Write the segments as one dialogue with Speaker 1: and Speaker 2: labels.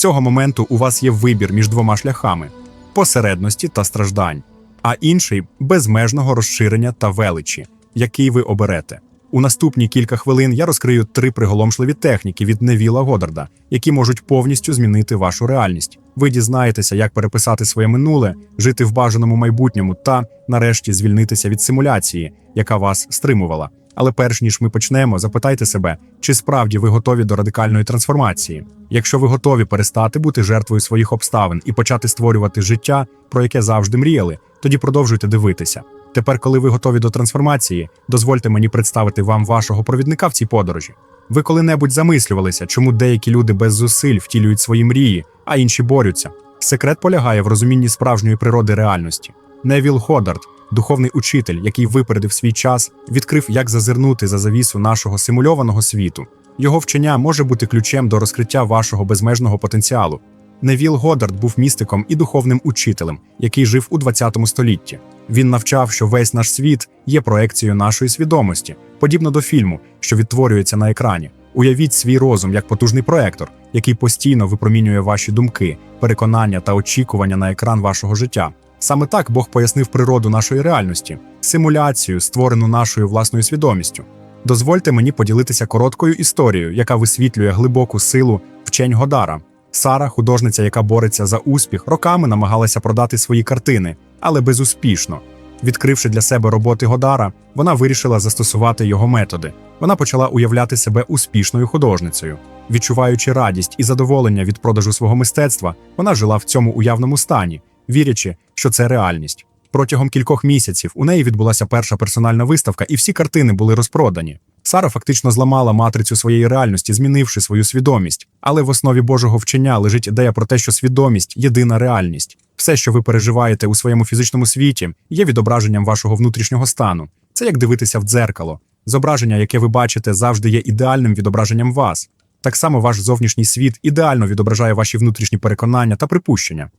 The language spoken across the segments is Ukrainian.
Speaker 1: цього моменту у вас є вибір між двома шляхами посередності та страждань, а інший безмежного розширення та величі, який ви оберете. У наступні кілька хвилин я розкрию три приголомшливі техніки від Невіла Годарда, які можуть повністю змінити вашу реальність. Ви дізнаєтеся, як переписати своє минуле, жити в бажаному майбутньому та, нарешті, звільнитися від симуляції, яка вас стримувала. Але перш ніж ми почнемо, запитайте себе, чи справді ви готові до радикальної трансформації. Якщо ви готові перестати бути жертвою своїх обставин і почати створювати життя, про яке завжди мріяли, тоді продовжуйте дивитися. Тепер, коли ви готові до трансформації, дозвольте мені представити вам вашого провідника в цій подорожі. Ви коли-небудь замислювалися, чому деякі люди без зусиль втілюють свої мрії, а інші борються. Секрет полягає в розумінні справжньої природи реальності. Невіл Ходард, духовний учитель, який випередив свій час, відкрив, як зазирнути за завісу нашого симульованого світу. Його вчення може бути ключем до розкриття вашого безмежного потенціалу. Невіл Годард був містиком і духовним учителем, який жив у 20 столітті. Він навчав, що весь наш світ є проекцією нашої свідомості, подібно до фільму, що відтворюється на екрані. Уявіть свій розум як потужний проектор, який постійно випромінює ваші думки, переконання та очікування на екран вашого життя. Саме так Бог пояснив природу нашої реальності, симуляцію, створену нашою власною свідомістю. Дозвольте мені поділитися короткою історією, яка висвітлює глибоку силу вчень Годара. Сара, художниця, яка бореться за успіх, роками намагалася продати свої картини, але безуспішно. Відкривши для себе роботи Годара, вона вирішила застосувати його методи. Вона почала уявляти себе успішною художницею. Відчуваючи радість і задоволення від продажу свого мистецтва, вона жила в цьому уявному стані, вірячи, що це реальність. Протягом кількох місяців у неї відбулася перша персональна виставка, і всі картини були розпродані. Сара фактично зламала матрицю своєї реальності, змінивши свою свідомість. Але в основі Божого вчення лежить ідея про те, що свідомість єдина реальність. Все, що ви переживаєте у своєму фізичному світі, є відображенням вашого внутрішнього стану. Це як дивитися в дзеркало. Зображення, яке ви бачите, завжди є ідеальним відображенням вас. Так само ваш зовнішній світ ідеально відображає ваші внутрішні переконання та припущення.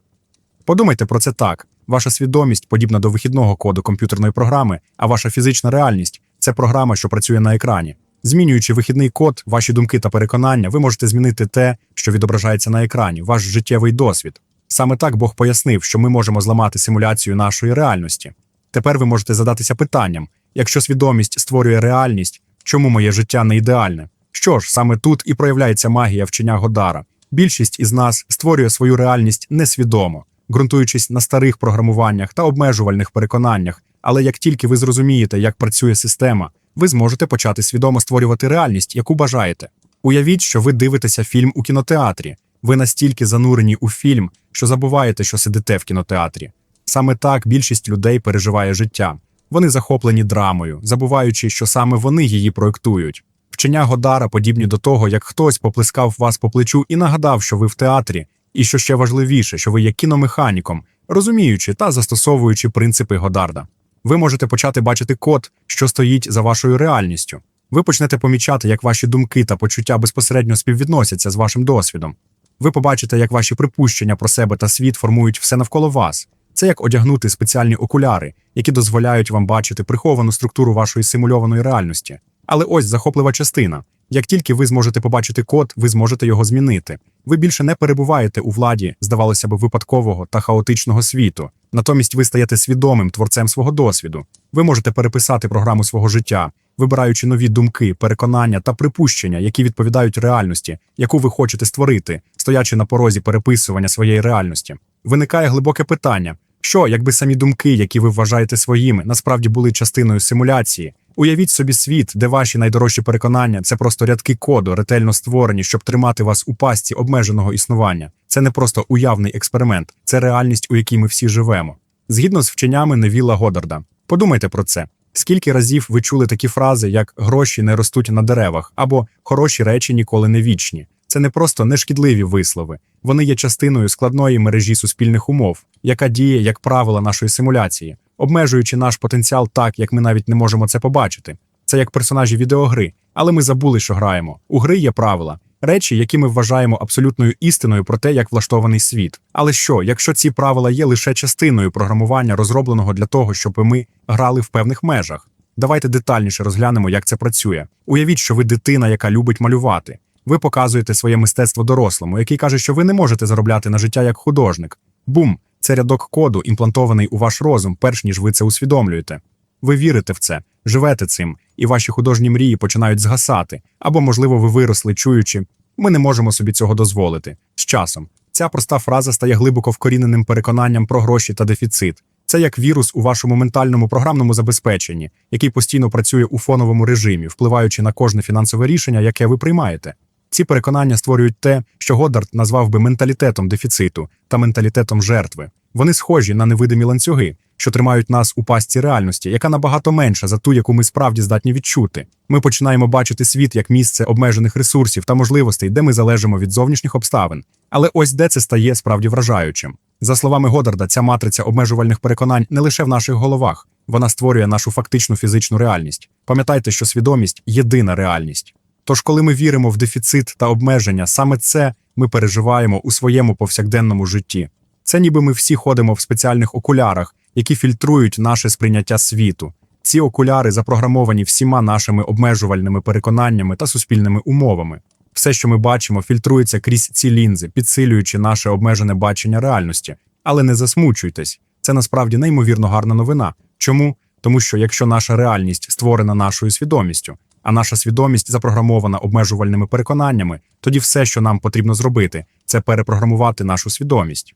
Speaker 1: Подумайте про це так: ваша свідомість подібна до вихідного коду комп'ютерної програми, а ваша фізична реальність це програма, що працює на екрані. Змінюючи вихідний код, ваші думки та переконання, ви можете змінити те, що відображається на екрані, ваш життєвий досвід. Саме так Бог пояснив, що ми можемо зламати симуляцію нашої реальності. Тепер ви можете задатися питанням: якщо свідомість створює реальність, чому моє життя не ідеальне? Що ж, саме тут і проявляється магія вчення Годара. Більшість із нас створює свою реальність несвідомо, ґрунтуючись на старих програмуваннях та обмежувальних переконаннях. Але як тільки ви зрозумієте, як працює система, ви зможете почати свідомо створювати реальність, яку бажаєте. Уявіть, що ви дивитеся фільм у кінотеатрі. Ви настільки занурені у фільм, що забуваєте, що сидите в кінотеатрі. Саме так більшість людей переживає життя. Вони захоплені драмою, забуваючи, що саме вони її проектують. Вчення Годара подібні до того, як хтось поплескав вас по плечу і нагадав, що ви в театрі, і що ще важливіше, що ви є кіномеханіком, розуміючи та застосовуючи принципи Годарда. Ви можете почати бачити код, що стоїть за вашою реальністю. Ви почнете помічати, як ваші думки та почуття безпосередньо співвідносяться з вашим досвідом. Ви побачите, як ваші припущення про себе та світ формують все навколо вас. Це як одягнути спеціальні окуляри, які дозволяють вам бачити приховану структуру вашої симульованої реальності. Але ось захоплива частина. Як тільки ви зможете побачити код, ви зможете його змінити. Ви більше не перебуваєте у владі, здавалося б, випадкового та хаотичного світу. Натомість ви стаєте свідомим творцем свого досвіду. Ви можете переписати програму свого життя, вибираючи нові думки, переконання та припущення, які відповідають реальності, яку ви хочете створити, стоячи на порозі переписування своєї реальності. Виникає глибоке питання: що, якби самі думки, які ви вважаєте своїми, насправді були частиною симуляції? Уявіть собі світ, де ваші найдорожчі переконання це просто рядки коду, ретельно створені, щоб тримати вас у пастці обмеженого існування. Це не просто уявний експеримент, це реальність, у якій ми всі живемо. Згідно з вченнями Невіла Годарда. Подумайте про це. Скільки разів ви чули такі фрази, як гроші не ростуть на деревах або хороші речі ніколи не вічні? Це не просто нешкідливі вислови, вони є частиною складної мережі суспільних умов, яка діє як правило нашої симуляції, обмежуючи наш потенціал так, як ми навіть не можемо це побачити. Це як персонажі відеогри, але ми забули, що граємо. У гри є правила, речі, які ми вважаємо абсолютною істиною про те, як влаштований світ. Але що, якщо ці правила є лише частиною програмування, розробленого для того, щоб ми грали в певних межах? Давайте детальніше розглянемо, як це працює. Уявіть, що ви дитина, яка любить малювати. Ви показуєте своє мистецтво дорослому, який каже, що ви не можете заробляти на життя як художник. Бум! Це рядок коду, імплантований у ваш розум, перш ніж ви це усвідомлюєте. Ви вірите в це, живете цим, і ваші художні мрії починають згасати, або, можливо, ви виросли, чуючи, ми не можемо собі цього дозволити. З часом ця проста фраза стає глибоко вкоріненим переконанням про гроші та дефіцит. Це як вірус у вашому ментальному програмному забезпеченні, який постійно працює у фоновому режимі, впливаючи на кожне фінансове рішення, яке ви приймаєте. Ці переконання створюють те, що Годдард назвав би менталітетом дефіциту та менталітетом жертви. Вони схожі на невидимі ланцюги, що тримають нас у пастці реальності, яка набагато менша за ту, яку ми справді здатні відчути. Ми починаємо бачити світ як місце обмежених ресурсів та можливостей, де ми залежимо від зовнішніх обставин. Але ось де це стає справді вражаючим. За словами Годарда, ця матриця обмежувальних переконань не лише в наших головах, вона створює нашу фактичну фізичну реальність. Пам'ятайте, що свідомість єдина реальність. Тож, коли ми віримо в дефіцит та обмеження, саме це ми переживаємо у своєму повсякденному житті. Це ніби ми всі ходимо в спеціальних окулярах, які фільтрують наше сприйняття світу. Ці окуляри запрограмовані всіма нашими обмежувальними переконаннями та суспільними умовами. Все, що ми бачимо, фільтрується крізь ці лінзи, підсилюючи наше обмежене бачення реальності. Але не засмучуйтесь, це насправді неймовірно гарна новина. Чому? Тому що якщо наша реальність створена нашою свідомістю, а наша свідомість запрограмована обмежувальними переконаннями, тоді все, що нам потрібно зробити, це перепрограмувати нашу свідомість.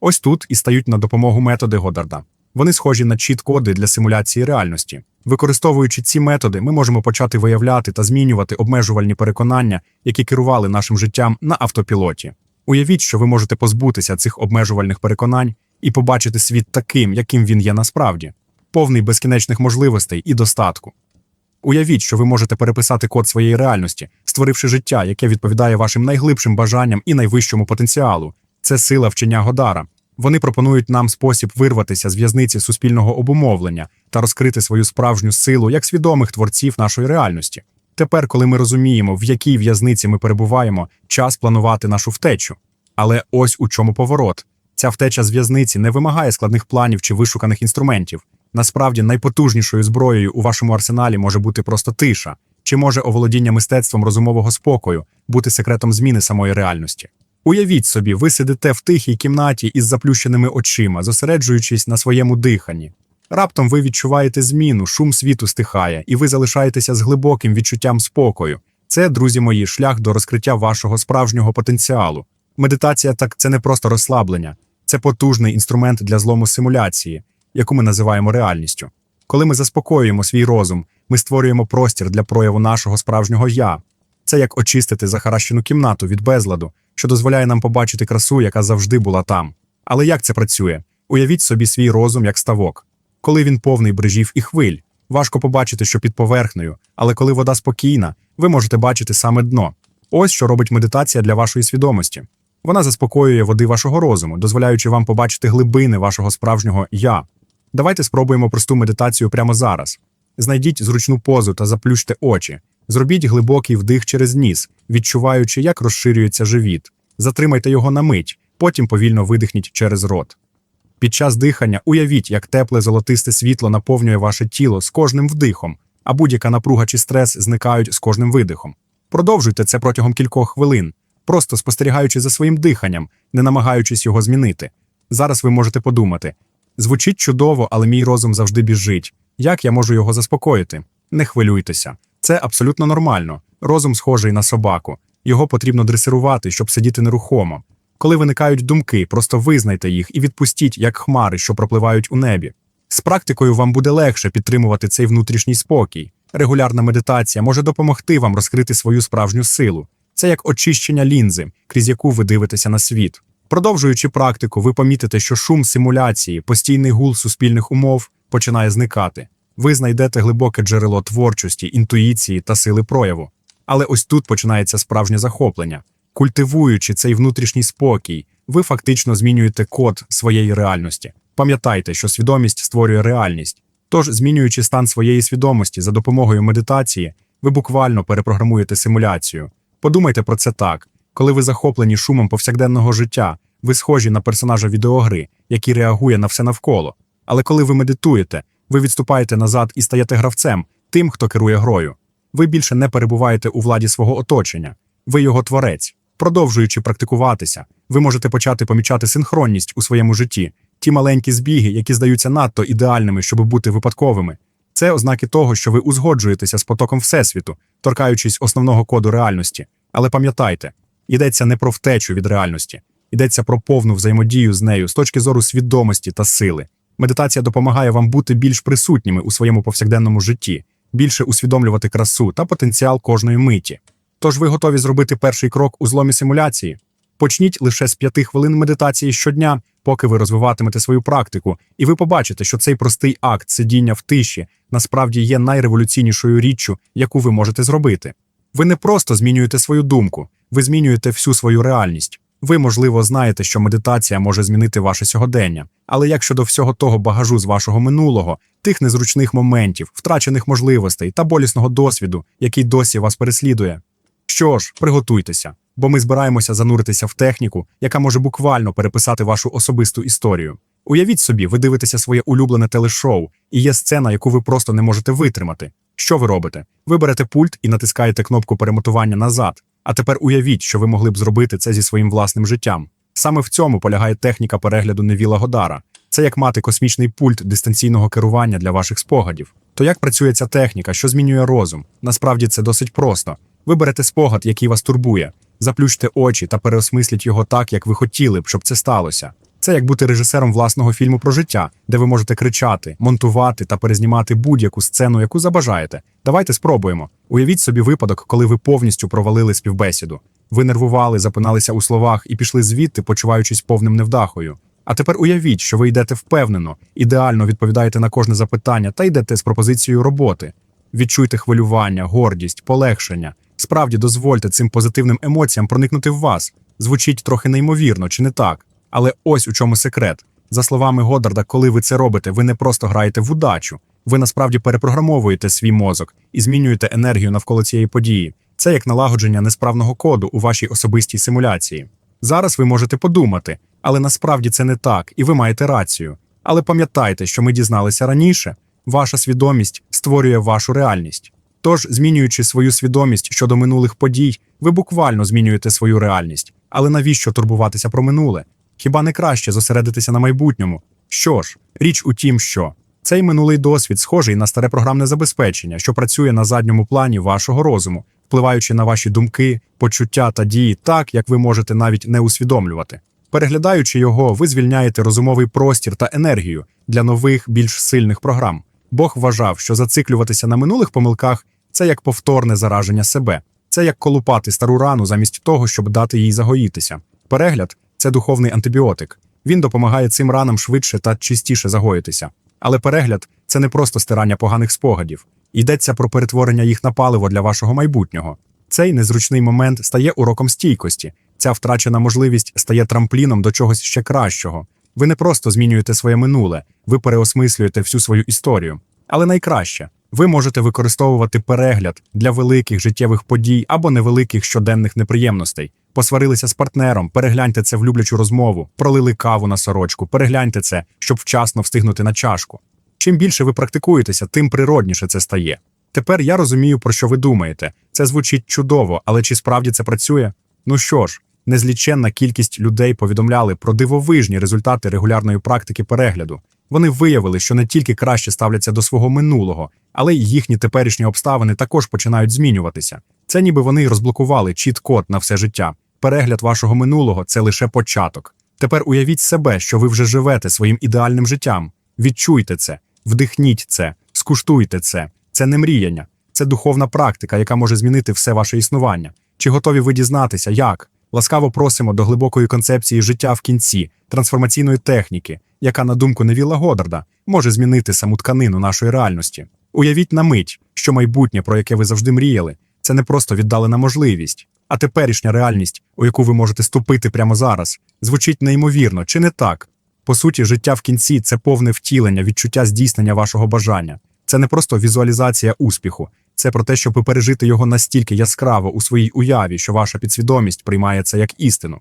Speaker 1: Ось тут і стають на допомогу методи Годарда. Вони схожі на чіт-коди для симуляції реальності. Використовуючи ці методи, ми можемо почати виявляти та змінювати обмежувальні переконання, які керували нашим життям на автопілоті. Уявіть, що ви можете позбутися цих обмежувальних переконань і побачити світ таким, яким він є насправді, повний безкінечних можливостей і достатку. Уявіть, що ви можете переписати код своєї реальності, створивши життя, яке відповідає вашим найглибшим бажанням і найвищому потенціалу. Це сила вчення Годара. Вони пропонують нам спосіб вирватися з в'язниці суспільного обумовлення та розкрити свою справжню силу як свідомих творців нашої реальності. Тепер, коли ми розуміємо, в якій в'язниці ми перебуваємо, час планувати нашу втечу. Але ось у чому поворот. Ця втеча з в'язниці не вимагає складних планів чи вишуканих інструментів. Насправді, найпотужнішою зброєю у вашому арсеналі може бути просто тиша, чи може оволодіння мистецтвом розумового спокою бути секретом зміни самої реальності. Уявіть собі, ви сидите в тихій кімнаті із заплющеними очима, зосереджуючись на своєму диханні. Раптом ви відчуваєте зміну, шум світу стихає, і ви залишаєтеся з глибоким відчуттям спокою. Це, друзі мої, шлях до розкриття вашого справжнього потенціалу. Медитація так це не просто розслаблення, це потужний інструмент для злому симуляції, яку ми називаємо реальністю. Коли ми заспокоюємо свій розум, ми створюємо простір для прояву нашого справжнього я. Це як очистити захаращену кімнату від безладу, що дозволяє нам побачити красу, яка завжди була там. Але як це працює? Уявіть собі свій розум як ставок. Коли він повний брижів і хвиль, важко побачити, що під поверхнею, але коли вода спокійна, ви можете бачити саме дно. Ось що робить медитація для вашої свідомості. Вона заспокоює води вашого розуму, дозволяючи вам побачити глибини вашого справжнього я. Давайте спробуємо просту медитацію прямо зараз. Знайдіть зручну позу та заплющте очі. Зробіть глибокий вдих через ніс, відчуваючи, як розширюється живіт. Затримайте його на мить, потім повільно видихніть через рот. Під час дихання уявіть, як тепле золотисте світло наповнює ваше тіло з кожним вдихом, а будь-яка напруга чи стрес зникають з кожним видихом. Продовжуйте це протягом кількох хвилин, просто спостерігаючи за своїм диханням, не намагаючись його змінити. Зараз ви можете подумати: звучить чудово, але мій розум завжди біжить. Як я можу його заспокоїти? Не хвилюйтеся. Це абсолютно нормально. Розум схожий на собаку. Його потрібно дресирувати, щоб сидіти нерухомо. Коли виникають думки, просто визнайте їх і відпустіть, як хмари, що пропливають у небі. З практикою вам буде легше підтримувати цей внутрішній спокій. Регулярна медитація може допомогти вам розкрити свою справжню силу. Це як очищення лінзи, крізь яку ви дивитеся на світ. Продовжуючи практику, ви помітите, що шум симуляції, постійний гул суспільних умов починає зникати. Ви знайдете глибоке джерело творчості, інтуїції та сили прояву. Але ось тут починається справжнє захоплення. Культивуючи цей внутрішній спокій, ви фактично змінюєте код своєї реальності. Пам'ятайте, що свідомість створює реальність. Тож, змінюючи стан своєї свідомості за допомогою медитації, ви буквально перепрограмуєте симуляцію. Подумайте про це так: коли ви захоплені шумом повсякденного життя, ви схожі на персонажа відеогри, який реагує на все навколо. Але коли ви медитуєте, ви відступаєте назад і стаєте гравцем, тим, хто керує грою. Ви більше не перебуваєте у владі свого оточення. ви його творець. Продовжуючи практикуватися, ви можете почати помічати синхронність у своєму житті, ті маленькі збіги, які здаються надто ідеальними, щоб бути випадковими. Це ознаки того, що ви узгоджуєтеся з потоком Всесвіту, торкаючись основного коду реальності. Але пам'ятайте, йдеться не про втечу від реальності, йдеться про повну взаємодію з нею з точки зору свідомості та сили. Медитація допомагає вам бути більш присутніми у своєму повсякденному житті, більше усвідомлювати красу та потенціал кожної миті. Тож ви готові зробити перший крок у зломі симуляції? Почніть лише з п'яти хвилин медитації щодня, поки ви розвиватимете свою практику, і ви побачите, що цей простий акт сидіння в тиші насправді є найреволюційнішою річчю, яку ви можете зробити. Ви не просто змінюєте свою думку, ви змінюєте всю свою реальність. Ви, можливо, знаєте, що медитація може змінити ваше сьогодення, але як щодо всього того багажу з вашого минулого, тих незручних моментів, втрачених можливостей та болісного досвіду, який досі вас переслідує. Що ж, приготуйтеся, бо ми збираємося зануритися в техніку, яка може буквально переписати вашу особисту історію. Уявіть собі, ви дивитеся своє улюблене телешоу, і є сцена, яку ви просто не можете витримати. Що ви робите? Ви берете пульт і натискаєте кнопку перемотування назад. А тепер уявіть, що ви могли б зробити це зі своїм власним життям. Саме в цьому полягає техніка перегляду Невіла Годара. Це як мати космічний пульт дистанційного керування для ваших спогадів. То як працює ця техніка, що змінює розум? Насправді це досить просто. Ви берете спогад, який вас турбує, заплющте очі та переосмисліть його так, як ви хотіли б, щоб це сталося. Це як бути режисером власного фільму про життя, де ви можете кричати, монтувати та перезнімати будь-яку сцену, яку забажаєте. Давайте спробуємо. Уявіть собі випадок, коли ви повністю провалили співбесіду. Ви нервували, запиналися у словах і пішли звідти, почуваючись повним невдахою. А тепер уявіть, що ви йдете впевнено, ідеально відповідаєте на кожне запитання та йдете з пропозицією роботи. Відчуйте хвилювання, гордість, полегшення. Справді дозвольте цим позитивним емоціям проникнути в вас. Звучить трохи неймовірно, чи не так? Але ось у чому секрет. За словами Годдарда, коли ви це робите, ви не просто граєте в удачу, ви насправді перепрограмовуєте свій мозок і змінюєте енергію навколо цієї події. Це як налагодження несправного коду у вашій особистій симуляції. Зараз ви можете подумати, але насправді це не так, і ви маєте рацію. Але пам'ятайте, що ми дізналися раніше, ваша свідомість створює вашу реальність. Тож, змінюючи свою свідомість щодо минулих подій, ви буквально змінюєте свою реальність. Але навіщо турбуватися про минуле? Хіба не краще зосередитися на майбутньому? Що ж, річ у тім, що цей минулий досвід схожий на старе програмне забезпечення, що працює на задньому плані вашого розуму, впливаючи на ваші думки, почуття та дії так, як ви можете навіть не усвідомлювати. Переглядаючи його, ви звільняєте розумовий простір та енергію для нових, більш сильних програм. Бог вважав, що зациклюватися на минулих помилках це як повторне зараження себе, це як колупати стару рану замість того, щоб дати їй загоїтися. Перегляд це духовний антибіотик. Він допомагає цим ранам швидше та чистіше загоїтися. Але перегляд це не просто стирання поганих спогадів, йдеться про перетворення їх на паливо для вашого майбутнього. Цей незручний момент стає уроком стійкості. Ця втрачена можливість стає трампліном до чогось ще кращого. Ви не просто змінюєте своє минуле, ви переосмислюєте всю свою історію. Але найкраще, ви можете використовувати перегляд для великих життєвих подій або невеликих щоденних неприємностей. Посварилися з партнером, перегляньте це в люблячу розмову, пролили каву на сорочку, перегляньте це, щоб вчасно встигнути на чашку. Чим більше ви практикуєтеся, тим природніше це стає. Тепер я розумію, про що ви думаєте. Це звучить чудово, але чи справді це працює? Ну що ж, незліченна кількість людей повідомляли про дивовижні результати регулярної практики перегляду. Вони виявили, що не тільки краще ставляться до свого минулого, але й їхні теперішні обставини також починають змінюватися. Це ніби вони розблокували чіт-код на все життя. Перегляд вашого минулого це лише початок. Тепер уявіть себе, що ви вже живете своїм ідеальним життям. Відчуйте це, вдихніть це, скуштуйте це. Це не мріяння, це духовна практика, яка може змінити все ваше існування. Чи готові ви дізнатися, як? Ласкаво просимо до глибокої концепції життя в кінці, трансформаційної техніки, яка, на думку Невіла Годарда, може змінити саму тканину нашої реальності. Уявіть на мить, що майбутнє, про яке ви завжди мріяли, це не просто віддалена можливість, а теперішня реальність, у яку ви можете ступити прямо зараз, звучить неймовірно, чи не так? По суті, життя в кінці це повне втілення, відчуття здійснення вашого бажання. Це не просто візуалізація успіху, це про те, щоб пережити його настільки яскраво у своїй уяві, що ваша підсвідомість приймає це як істину.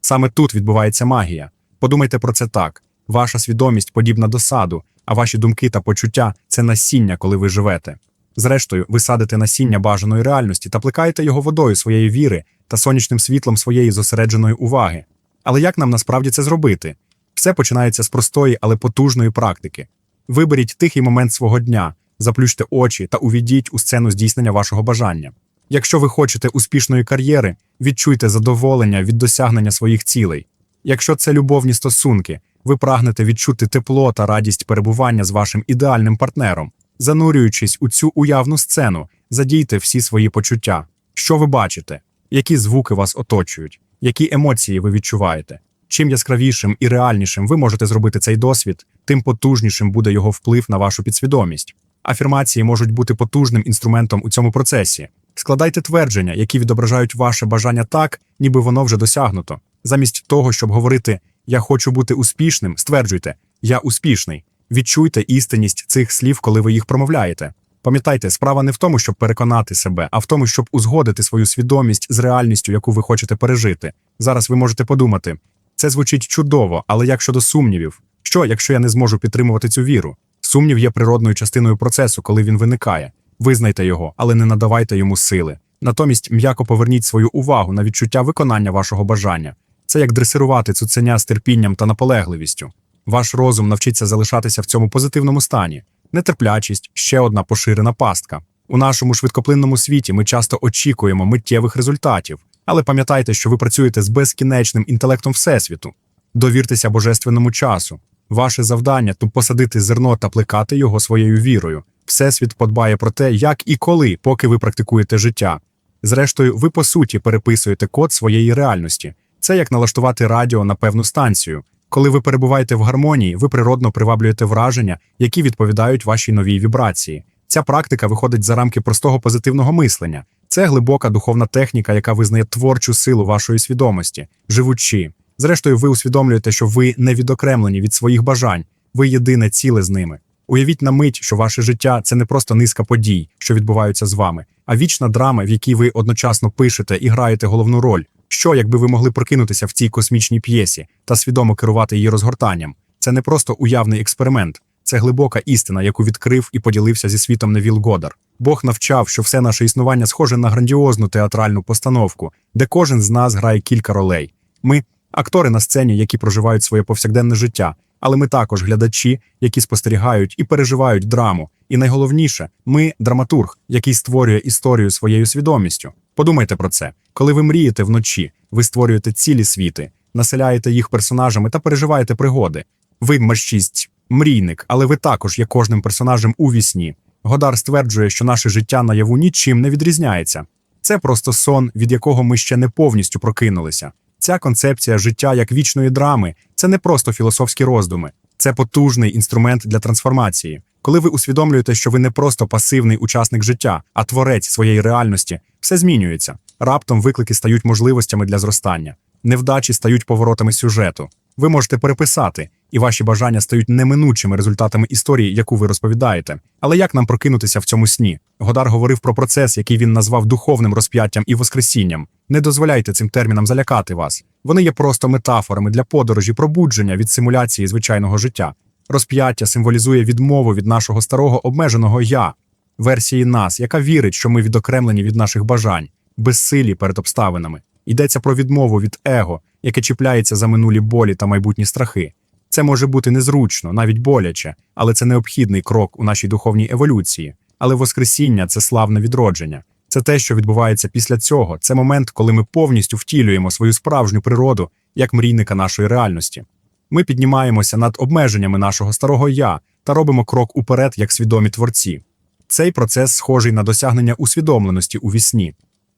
Speaker 1: Саме тут відбувається магія. Подумайте про це так: ваша свідомість подібна до саду, а ваші думки та почуття це насіння, коли ви живете. Зрештою, ви садите насіння бажаної реальності та плекаєте його водою своєї віри та сонячним світлом своєї зосередженої уваги. Але як нам насправді це зробити? Все починається з простої, але потужної практики. Виберіть тихий момент свого дня, заплющте очі та увійдіть у сцену здійснення вашого бажання. Якщо ви хочете успішної кар'єри, відчуйте задоволення від досягнення своїх цілей. Якщо це любовні стосунки, ви прагнете відчути тепло та радість перебування з вашим ідеальним партнером. Занурюючись у цю уявну сцену, задійте всі свої почуття. Що ви бачите? Які звуки вас оточують? Які емоції ви відчуваєте? Чим яскравішим і реальнішим ви можете зробити цей досвід, тим потужнішим буде його вплив на вашу підсвідомість. Афірмації можуть бути потужним інструментом у цьому процесі. Складайте твердження, які відображають ваше бажання так, ніби воно вже досягнуто. Замість того, щоб говорити Я хочу бути успішним, стверджуйте Я успішний. Відчуйте істинність цих слів, коли ви їх промовляєте. Пам'ятайте, справа не в тому, щоб переконати себе, а в тому, щоб узгодити свою свідомість з реальністю, яку ви хочете пережити. Зараз ви можете подумати: це звучить чудово, але як щодо сумнівів, що, якщо я не зможу підтримувати цю віру? Сумнів є природною частиною процесу, коли він виникає. Визнайте його, але не надавайте йому сили. Натомість м'яко поверніть свою увагу на відчуття виконання вашого бажання. Це як дресирувати цуценя з терпінням та наполегливістю. Ваш розум навчиться залишатися в цьому позитивному стані. Нетерплячість ще одна поширена пастка. У нашому швидкоплинному світі ми часто очікуємо миттєвих результатів, але пам'ятайте, що ви працюєте з безкінечним інтелектом Всесвіту. Довіртеся божественному часу. Ваше завдання тут посадити зерно та плекати його своєю вірою. Всесвіт подбає про те, як і коли, поки ви практикуєте життя. Зрештою, ви по суті переписуєте код своєї реальності. Це як налаштувати радіо на певну станцію. Коли ви перебуваєте в гармонії, ви природно приваблюєте враження, які відповідають вашій новій вібрації. Ця практика виходить за рамки простого позитивного мислення. Це глибока духовна техніка, яка визнає творчу силу вашої свідомості, живучи. Зрештою, ви усвідомлюєте, що ви не відокремлені від своїх бажань, ви єдине ціле з ними. Уявіть на мить, що ваше життя це не просто низка подій, що відбуваються з вами, а вічна драма, в якій ви одночасно пишете і граєте головну роль. Що, якби ви могли прокинутися в цій космічній п'єсі та свідомо керувати її розгортанням? Це не просто уявний експеримент, це глибока істина, яку відкрив і поділився зі світом Невіл Годар. Бог навчав, що все наше існування схоже на грандіозну театральну постановку, де кожен з нас грає кілька ролей. Ми актори на сцені, які проживають своє повсякденне життя, але ми також глядачі, які спостерігають і переживають драму. І найголовніше, ми драматург, який створює історію своєю свідомістю. Подумайте про це. Коли ви мрієте вночі, ви створюєте цілі світи, населяєте їх персонажами та переживаєте пригоди. Ви маршість, мрійник, але ви також є кожним персонажем у вісні. Годар стверджує, що наше життя наяву нічим не відрізняється. Це просто сон, від якого ми ще не повністю прокинулися. Ця концепція життя як вічної драми це не просто філософські роздуми, це потужний інструмент для трансформації. Коли ви усвідомлюєте, що ви не просто пасивний учасник життя, а творець своєї реальності, все змінюється. Раптом виклики стають можливостями для зростання, невдачі стають поворотами сюжету. Ви можете переписати, і ваші бажання стають неминучими результатами історії, яку ви розповідаєте. Але як нам прокинутися в цьому сні? Годар говорив про процес, який він назвав духовним розп'яттям і воскресінням. Не дозволяйте цим термінам залякати вас. Вони є просто метафорами для подорожі, пробудження від симуляції звичайного життя. Розп'яття символізує відмову від нашого старого обмеженого я, версії нас, яка вірить, що ми відокремлені від наших бажань, безсилі перед обставинами. Йдеться про відмову від его, яке чіпляється за минулі болі та майбутні страхи. Це може бути незручно, навіть боляче, але це необхідний крок у нашій духовній еволюції. Але Воскресіння це славне відродження. Це те, що відбувається після цього. Це момент, коли ми повністю втілюємо свою справжню природу як мрійника нашої реальності. Ми піднімаємося над обмеженнями нашого старого я та робимо крок уперед як свідомі творці. Цей процес схожий на досягнення усвідомленості у вісні.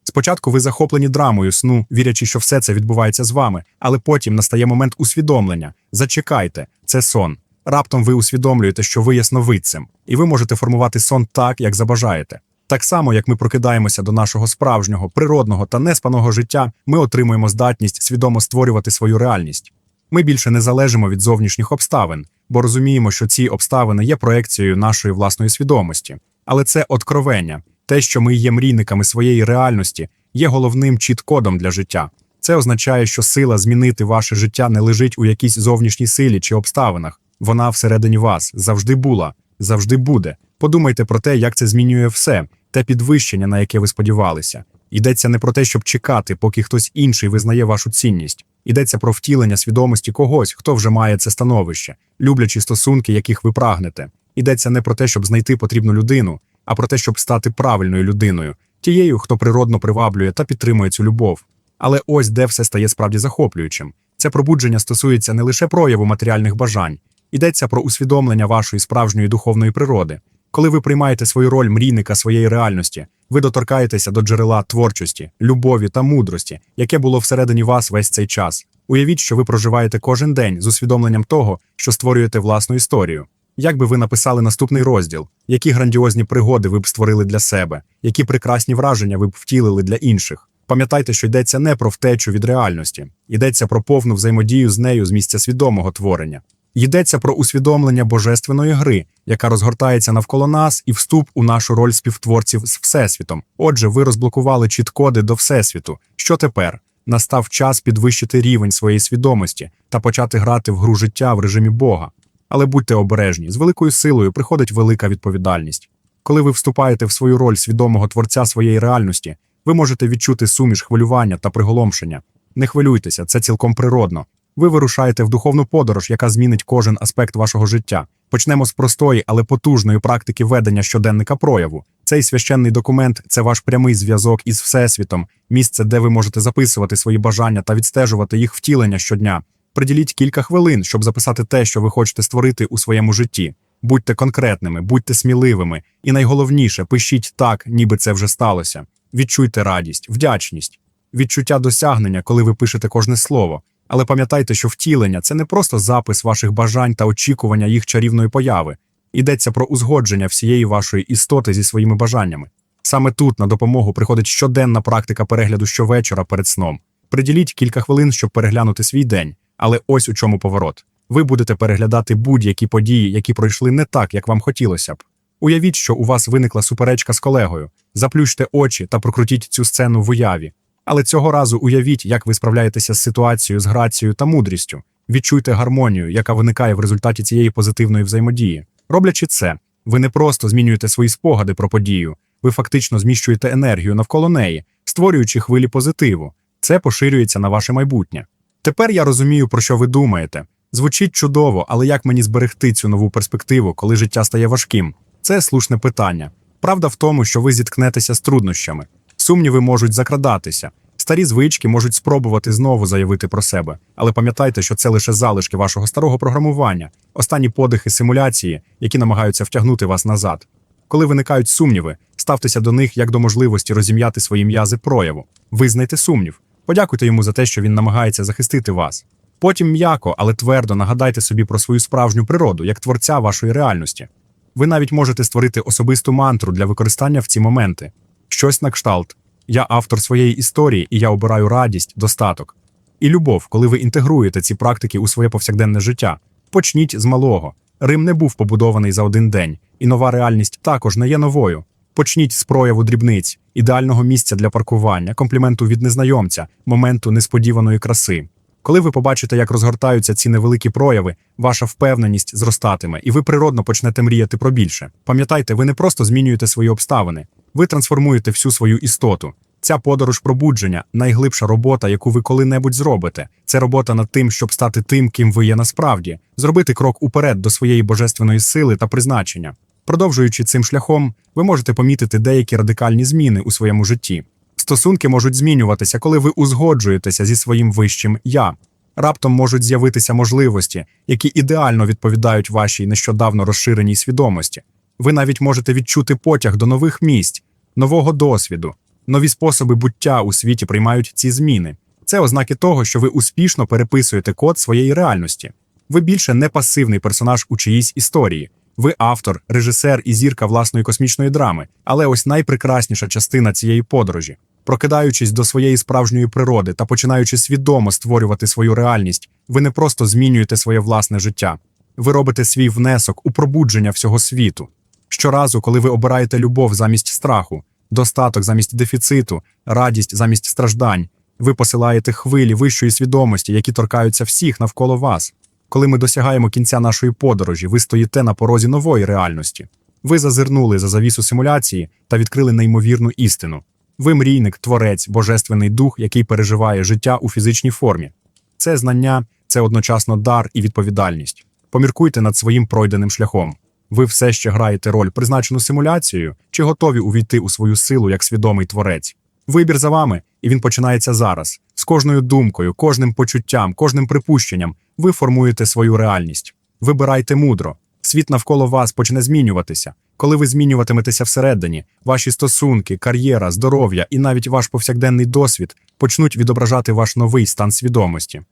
Speaker 1: Спочатку ви захоплені драмою сну, вірячи, що все це відбувається з вами, але потім настає момент усвідомлення. Зачекайте, це сон. Раптом ви усвідомлюєте, що ви ясновидцем, і ви можете формувати сон так, як забажаєте. Так само, як ми прокидаємося до нашого справжнього, природного та неспаного життя, ми отримуємо здатність свідомо створювати свою реальність. Ми більше не залежимо від зовнішніх обставин, бо розуміємо, що ці обставини є проекцією нашої власної свідомості. Але це откровення, те, що ми є мрійниками своєї реальності, є головним чіт-кодом для життя. Це означає, що сила змінити ваше життя не лежить у якійсь зовнішній силі чи обставинах. Вона всередині вас завжди була, завжди буде. Подумайте про те, як це змінює все, те підвищення, на яке ви сподівалися. Йдеться не про те, щоб чекати, поки хтось інший визнає вашу цінність. Йдеться про втілення свідомості когось, хто вже має це становище, люблячі стосунки, яких ви прагнете. Йдеться не про те, щоб знайти потрібну людину, а про те, щоб стати правильною людиною, тією, хто природно приваблює та підтримує цю любов. Але ось де все стає справді захоплюючим. Це пробудження стосується не лише прояву матеріальних бажань, йдеться про усвідомлення вашої справжньої духовної природи. Коли ви приймаєте свою роль мрійника своєї реальності, ви доторкаєтеся до джерела творчості, любові та мудрості, яке було всередині вас весь цей час. Уявіть, що ви проживаєте кожен день з усвідомленням того, що створюєте власну історію. Як би ви написали наступний розділ, які грандіозні пригоди ви б створили для себе, які прекрасні враження ви б втілили для інших. Пам'ятайте, що йдеться не про втечу від реальності, йдеться про повну взаємодію з нею з місця свідомого творення. Йдеться про усвідомлення божественної гри, яка розгортається навколо нас, і вступ у нашу роль співтворців з Всесвітом. Отже, ви розблокували чіт-коди до Всесвіту. Що тепер? Настав час підвищити рівень своєї свідомості та почати грати в гру життя в режимі Бога. Але будьте обережні, з великою силою приходить велика відповідальність. Коли ви вступаєте в свою роль свідомого творця своєї реальності, ви можете відчути суміш хвилювання та приголомшення. Не хвилюйтеся, це цілком природно. Ви вирушаєте в духовну подорож, яка змінить кожен аспект вашого життя. Почнемо з простої, але потужної практики ведення щоденника прояву. Цей священний документ це ваш прямий зв'язок із Всесвітом, місце, де ви можете записувати свої бажання та відстежувати їх втілення щодня. Приділіть кілька хвилин, щоб записати те, що ви хочете створити у своєму житті. Будьте конкретними, будьте сміливими, і найголовніше, пишіть так, ніби це вже сталося. Відчуйте радість, вдячність, відчуття досягнення, коли ви пишете кожне слово. Але пам'ятайте, що втілення це не просто запис ваших бажань та очікування їх чарівної появи. Йдеться про узгодження всієї вашої істоти зі своїми бажаннями. Саме тут на допомогу приходить щоденна практика перегляду щовечора перед сном. Приділіть кілька хвилин, щоб переглянути свій день, але ось у чому поворот. Ви будете переглядати будь-які події, які пройшли не так, як вам хотілося б. Уявіть, що у вас виникла суперечка з колегою. Заплющте очі та прокрутіть цю сцену в уяві. Але цього разу уявіть, як ви справляєтеся з ситуацією, з грацією та мудрістю. Відчуйте гармонію, яка виникає в результаті цієї позитивної взаємодії. Роблячи це, ви не просто змінюєте свої спогади про подію, ви фактично зміщуєте енергію навколо неї, створюючи хвилі позитиву. Це поширюється на ваше майбутнє. Тепер я розумію, про що ви думаєте. Звучить чудово, але як мені зберегти цю нову перспективу, коли життя стає важким? Це слушне питання. Правда в тому, що ви зіткнетеся з труднощами. Сумніви можуть закрадатися. Старі звички можуть спробувати знову заявити про себе, але пам'ятайте, що це лише залишки вашого старого програмування, останні подихи симуляції, які намагаються втягнути вас назад. Коли виникають сумніви, ставтеся до них як до можливості розім'яти свої м'язи прояву. Визнайте сумнів, подякуйте йому за те, що він намагається захистити вас. Потім м'яко, але твердо нагадайте собі про свою справжню природу як творця вашої реальності. Ви навіть можете створити особисту мантру для використання в ці моменти. Щось на кшталт. Я автор своєї історії, і я обираю радість, достаток. І любов, коли ви інтегруєте ці практики у своє повсякденне життя. Почніть з малого. Рим не був побудований за один день, і нова реальність також не є новою. Почніть з прояву дрібниць, ідеального місця для паркування, компліменту від незнайомця, моменту несподіваної краси. Коли ви побачите, як розгортаються ці невеликі прояви, ваша впевненість зростатиме, і ви природно почнете мріяти про більше. Пам'ятайте, ви не просто змінюєте свої обставини, ви трансформуєте всю свою істоту. Ця подорож пробудження найглибша робота, яку ви коли-небудь зробите. Це робота над тим, щоб стати тим, ким ви є насправді, зробити крок уперед до своєї божественної сили та призначення. Продовжуючи цим шляхом, ви можете помітити деякі радикальні зміни у своєму житті. Стосунки можуть змінюватися, коли ви узгоджуєтеся зі своїм вищим я. Раптом можуть з'явитися можливості, які ідеально відповідають вашій нещодавно розширеній свідомості. Ви навіть можете відчути потяг до нових місць, нового досвіду, нові способи буття у світі приймають ці зміни. Це ознаки того, що ви успішно переписуєте код своєї реальності. Ви більше не пасивний персонаж у чиїсь історії. Ви автор, режисер і зірка власної космічної драми, але ось найпрекрасніша частина цієї подорожі. Прокидаючись до своєї справжньої природи та починаючи свідомо створювати свою реальність, ви не просто змінюєте своє власне життя, ви робите свій внесок у пробудження всього світу. Щоразу, коли ви обираєте любов замість страху, достаток замість дефіциту, радість замість страждань, ви посилаєте хвилі вищої свідомості, які торкаються всіх навколо вас. Коли ми досягаємо кінця нашої подорожі, ви стоїте на порозі нової реальності. Ви зазирнули за завісу симуляції та відкрили неймовірну істину. Ви мрійник, творець, божественний дух, який переживає життя у фізичній формі. Це знання, це одночасно дар і відповідальність. Поміркуйте над своїм пройденим шляхом. Ви все ще граєте роль, призначену симуляцією, чи готові увійти у свою силу як свідомий творець. Вибір за вами, і він починається зараз. З кожною думкою, кожним почуттям, кожним припущенням ви формуєте свою реальність. Вибирайте мудро. Світ навколо вас почне змінюватися. Коли ви змінюватиметеся всередині, ваші стосунки, кар'єра, здоров'я і навіть ваш повсякденний досвід почнуть відображати ваш новий стан свідомості.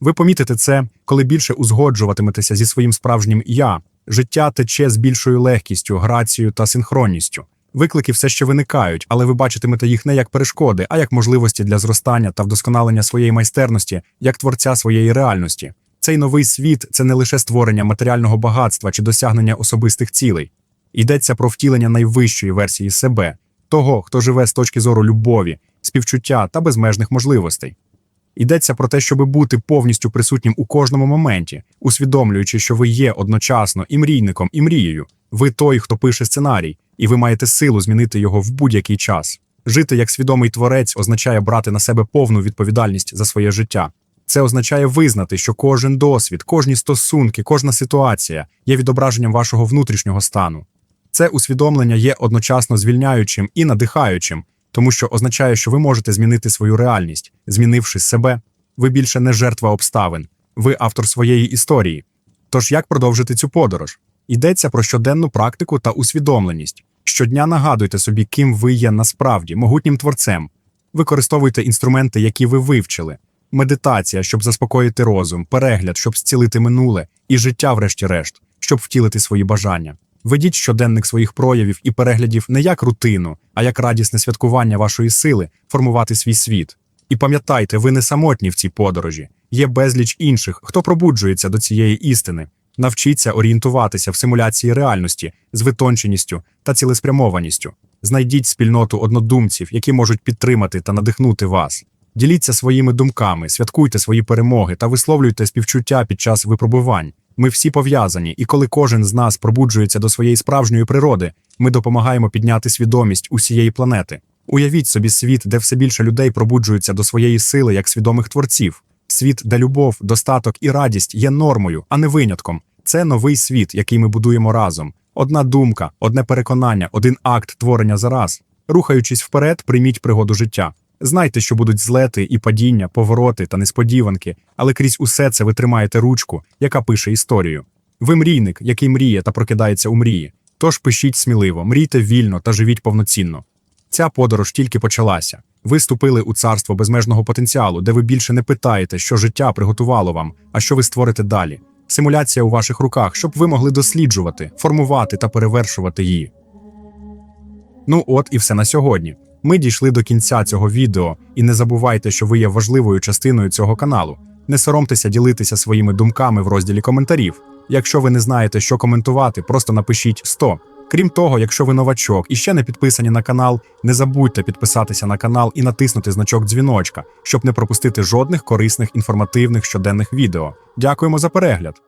Speaker 1: Ви помітите це, коли більше узгоджуватиметеся зі своїм справжнім я. Життя тече з більшою легкістю, грацією та синхронністю. Виклики все ще виникають, але ви бачитимете їх не як перешкоди, а як можливості для зростання та вдосконалення своєї майстерності, як творця своєї реальності. Цей новий світ це не лише створення матеріального багатства чи досягнення особистих цілей. Йдеться про втілення найвищої версії себе, того, хто живе з точки зору любові, співчуття та безмежних можливостей. Йдеться про те, щоб бути повністю присутнім у кожному моменті, усвідомлюючи, що ви є одночасно і мрійником, і мрією. Ви той, хто пише сценарій, і ви маєте силу змінити його в будь-який час. Жити як свідомий творець означає брати на себе повну відповідальність за своє життя. Це означає визнати, що кожен досвід, кожні стосунки, кожна ситуація є відображенням вашого внутрішнього стану. Це усвідомлення є одночасно звільняючим і надихаючим, тому що означає, що ви можете змінити свою реальність, змінивши себе. Ви більше не жертва обставин, ви автор своєї історії. Тож як продовжити цю подорож? Йдеться про щоденну практику та усвідомленість. Щодня нагадуйте собі, ким ви є насправді, могутнім творцем. Використовуйте інструменти, які ви вивчили. Медитація, щоб заспокоїти розум, перегляд, щоб зцілити минуле, і життя, врешті-решт, щоб втілити свої бажання. Ведіть щоденник своїх проявів і переглядів не як рутину, а як радісне святкування вашої сили формувати свій світ. І пам'ятайте, ви не самотні в цій подорожі. Є безліч інших, хто пробуджується до цієї істини. Навчіться орієнтуватися в симуляції реальності з витонченістю та цілеспрямованістю. Знайдіть спільноту однодумців, які можуть підтримати та надихнути вас. Діліться своїми думками, святкуйте свої перемоги та висловлюйте співчуття під час випробувань. Ми всі пов'язані, і коли кожен з нас пробуджується до своєї справжньої природи, ми допомагаємо підняти свідомість усієї планети. Уявіть собі світ, де все більше людей пробуджуються до своєї сили як свідомих творців. Світ, де любов, достаток і радість є нормою, а не винятком. Це новий світ, який ми будуємо разом. Одна думка, одне переконання, один акт творення за раз. Рухаючись вперед, прийміть пригоду життя. Знайте, що будуть злети і падіння, повороти та несподіванки, але крізь усе це ви тримаєте ручку, яка пише історію. Ви мрійник, який мріє та прокидається у мрії. Тож пишіть сміливо, мрійте вільно та живіть повноцінно. Ця подорож тільки почалася. Ви ступили у царство безмежного потенціалу, де ви більше не питаєте, що життя приготувало вам, а що ви створите далі. Симуляція у ваших руках, щоб ви могли досліджувати, формувати та перевершувати її. Ну от і все на сьогодні. Ми дійшли до кінця цього відео, і не забувайте, що ви є важливою частиною цього каналу. Не соромтеся ділитися своїми думками в розділі коментарів. Якщо ви не знаєте, що коментувати, просто напишіть 100. Крім того, якщо ви новачок і ще не підписані на канал, не забудьте підписатися на канал і натиснути значок дзвіночка, щоб не пропустити жодних корисних інформативних щоденних відео. Дякуємо за перегляд!